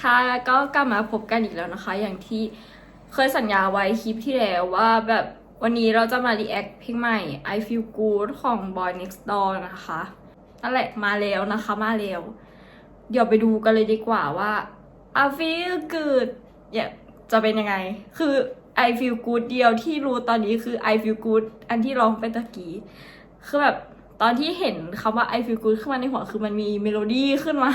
ค่ะก็กลับมาพบกันอีกแล้วนะคะ อย่างที่เคยสัญญาไว้คลิปที่แล้วว่าแบบวันนี้เราจะมา react เพลงใหม่ I Feel Good ของ Boy Next Door นะคะนั่นแหละมาแล้วนะคะมาแล้วเดี๋ยวไปดูกันเลยดีกว่าว่า I Feel Good เนี่ยจะเป็นยังไง คือ I Feel Good เดียวที่รู้ตอนนี้คือ I Feel Good อันที่ร้องไปตะกี้ คือแบบตอนที่เห็นคำว่า I feel good ขึ้นมาในหัวคือมันมีเมโลดี้ขึ้นมา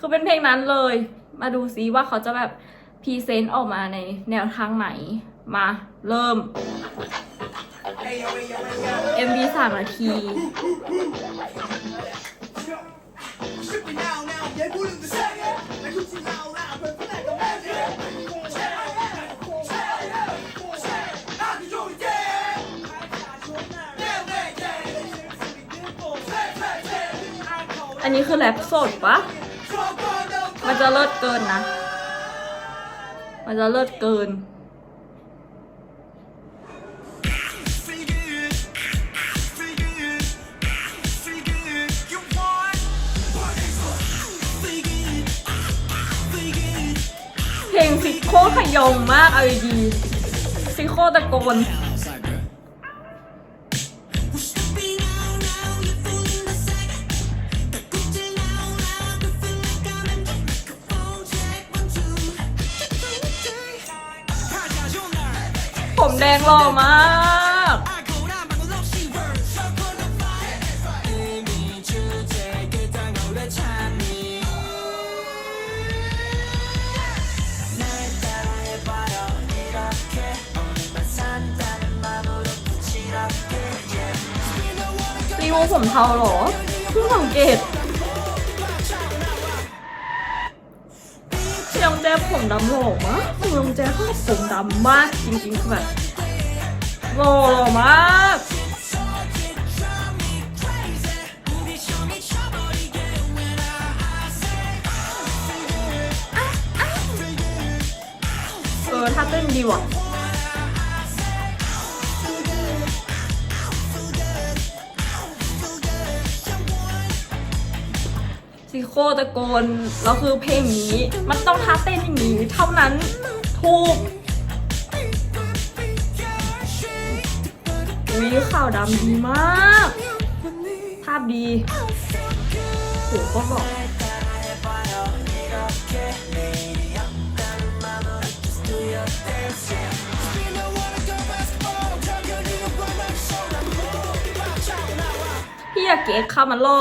คือเป็นเพลงนั้นเลย มาดูซิว่าเขาจะแบบพรีเซนต์ออกมาในแนวทางไหน มาเริ่ม MV สามนาที อันนี้คือแรปสดปะ มันจะเลิศเกินนะ มันจะเลิศเกิน เพลงฟิโคขยงมากเอาดีๆฟิโคตะโกน ผมแดงหล่อมากรีวิวผมเทาเหรอเพิ่งสังเกต ผมดำหล่อมากยองแจ๊เขาผมดำมากจริงๆคือแบบหล่อมากเออถ้าเต้นดีว่ะ ซิโคตะโกนแล้วคือเพลงนี้ มันต้องท่าเต้นอย่างนี้ เท่านั้นถูกวิข่าวดำดีมาก ภาพดีโหก็บอกพี่อยากเกตข้ามาล่อ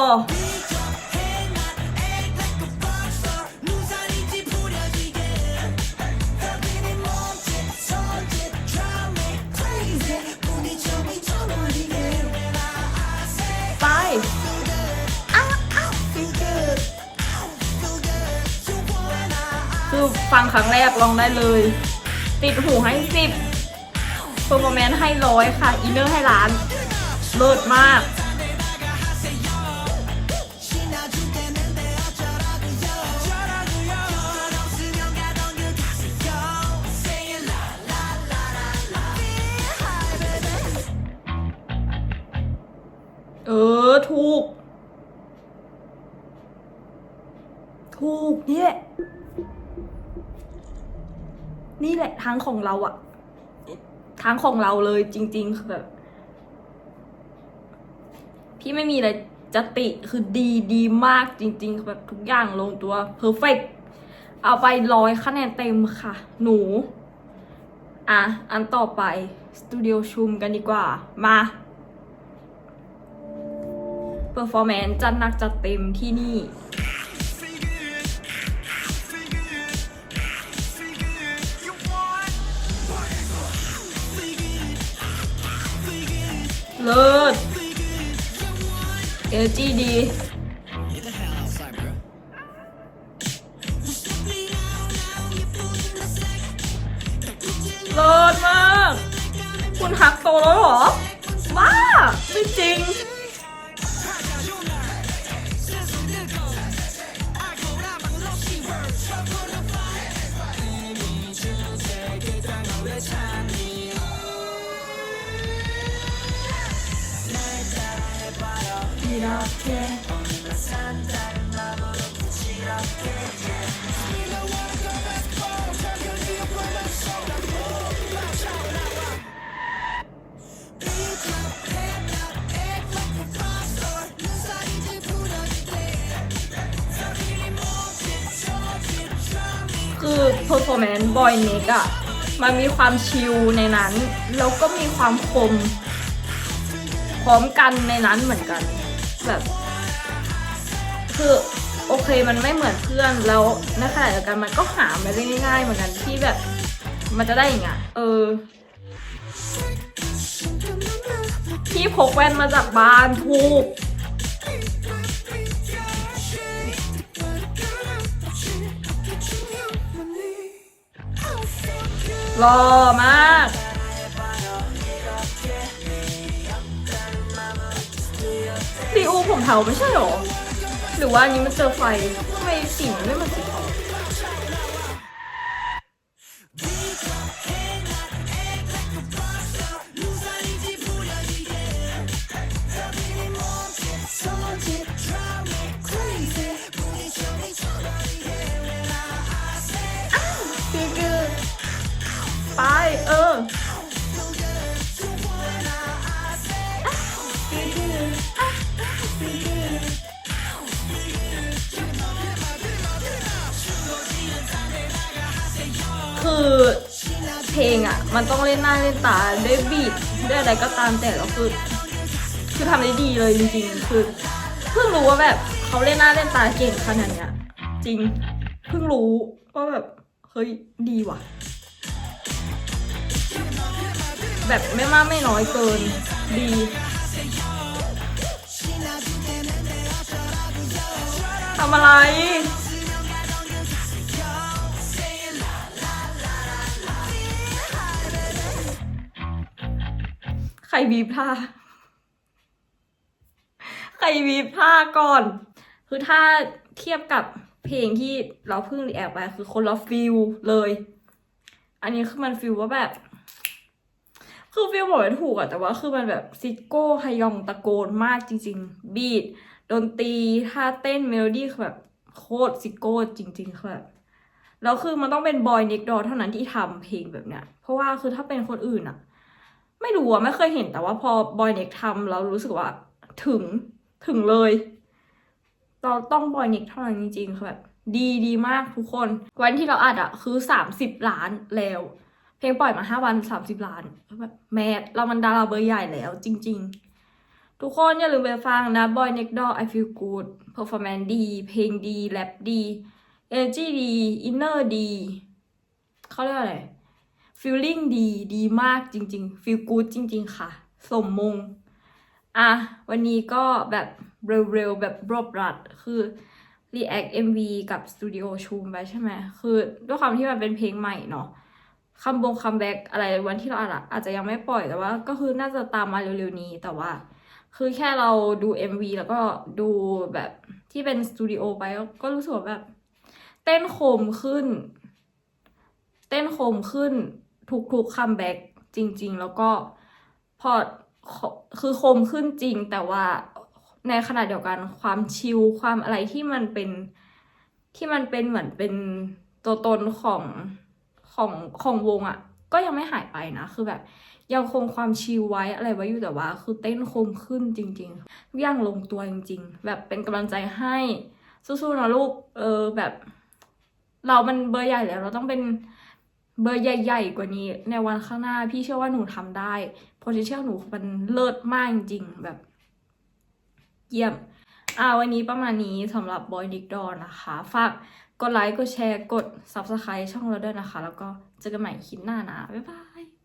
คือฟังครั้งแรกลองได้เลย ติดหูให้สิบเ e อร์ o แมนให้ร้อยค่ะ อินเนอร์ให้ล้าน เลิศมาก เออ ถูก ถูกเนี่แหละ นี่แหละทางของเราอะทางของเราเลยจริงๆคือแบบพี่ไม่มีอะไรจะติคือดีดีมากจริง ๆ แบบทุกอย่างลงตัวเพอร์เฟกเอาไปร้อยคะแนนเต็มค่ะ หนู อะ อันต่อไป สตูดิโอชุมกันดีกว่า มาเ e อร์ฟอร์แมนจัดหนักจัดเต็มที่นี่ เลิศเอลจีดีเลิศมาก คุณหักโตแล้วเหรอว้าไม่จริง คือ performance boy neck อะมันมีความชิลในนั้น แล้วก็มีความคม พร้อมกันในนั้นเหมือนกัน แบบ คือโอเคมันไม่เหมือนเพื่อนแล้วในขณะเดียวกันมันก็หาไม่ได้ง่ายๆเหมือนกันที่แบบ มันจะได้อย่างเงี้ยเออที่พกแว่นมาจากบ้านถูกรอมาก รีอูผมเทาไม่ใช่หรอ หรือว่าอันนี้มันเจอไฟทำไมสีมันไม่เหมันสีเทาคื คือเพลงอะ มันต้องเล่นหน้าเล่นตาด้วยบีทด้วยอะไรก็ตามแต่แล้วคือคือทำได้ดีเลยจริงๆ คือเพิ่งรู้ว่าแบบเขาเล่นหน้าเล่นตาเก่งขนาดเนี้ยจริงเพิ่งรู้ว่าแบบเฮ้ยดีว่ะ แบบไม่มากไม่น้อยเกินดีทำอะไร รบีบท่าใครบีบท่าก่อน คือถ้าเทียบกับเพลงที่เราเพิ่งรีแอคไปคือคนละฟิลเลย อันนี้คือมันฟิลว่าแบบ คือฟิลบอกไม่ถูกอะแต่ว่าคือมันแบบซิโก้ฮยองตะโกนมากจริง ๆ บีทดนตรีท่าเต้นเมโลดี้คือแบบโคตรซิโก้จริงๆคือแบบแล้วคือมันต้องเป็นบอยเน็กดอเท่านั้นที่ทำเพลงแบบเนี้ย เพราะว่าคือถ้าเป็นคนอื่นอะ ไม่รู้อะไม่เคยเห็นแต่ว่าพอบอยเน็กทำเรารู้สึกว่าถึงถึงเลยเราต้องบอยเน็กเท่านั้นจริงๆคือแบบดีดีมากทุกคน วันที่เราอัดอะคือสามสิบล้านแล้ว เพลงปล่อยมาห้าวันสามสิบล้านแบบแมสเรามันดาราเบอร์ใหญ่แล้วจริง ๆ ทุกคนอย่าลืมไปฟังนะ Boy Next Door I Feel Good Performance ดี เพลงดี แรปดี Energy ดี Inner ดี เขาเรียกว่าอะไร Feeling ดีดีมากจริงๆ Feel Good จริง ๆ ค่ะ สมมง อะ วันนี้ก็แบบเร็วๆ แบบรวบรัด คือ React MV กับ Studio ชูมไปใช่ไหม คือด้วยความที่มันเป็นเพลงใหม่เนาะคัมบงคัมแบ็กอะไรวันที่เราอัดอะอาจจะยังไม่ปล่อยแต่ว่า ก็คือน่าจะตามมาเร็วๆนี้แต่ว่า คือแค่เราดู MV แล้วก็ดูแบบที่เป็นสตูดิโอไปก็รู้สึกแบบ เต้นโคมขึ้น เต้นโคมขึ้น ทุกๆคัมแบ็กจริง ๆ แล้วก็พอคือโคมขึ้นจริง แต่ว่าในขณะเดียวกันความชิลความอะไรที่มันเป็นที่มันเป็นเหมือนเป็นตัวตนของของของวงอะ่ะ ก็ยังไม่หายไปนะ คือแบบ ยังคงความชิลไว้อะไรไว้อยู่แต่ว่า คือเต้นโคมขึ้นจริงๆทุกอย่างลงตัวจริง ๆ แบบเป็นกำลังใจให้สู้ๆนะลูกเออแบบ เรามันเบอร์ใหญ่แล้วเราต้องเป็น เบอร์ใหญ่ ๆ กว่านี้ในวันข้างหน้า พี่เชื่อว่าหนูทำได้ potential หนูมันเลิศมากจริงๆแบบ เยี่ยม อ่าวันนี้ประมาณนี้สำหรับบอยดิกดอนนะคะ ฝากกดไลค์ กดแชร์ กด Subscribe ช่องเราด้วยนะคะ แล้วก็เจอกันใหม่คลิปหน้านะ บ๊ายบาย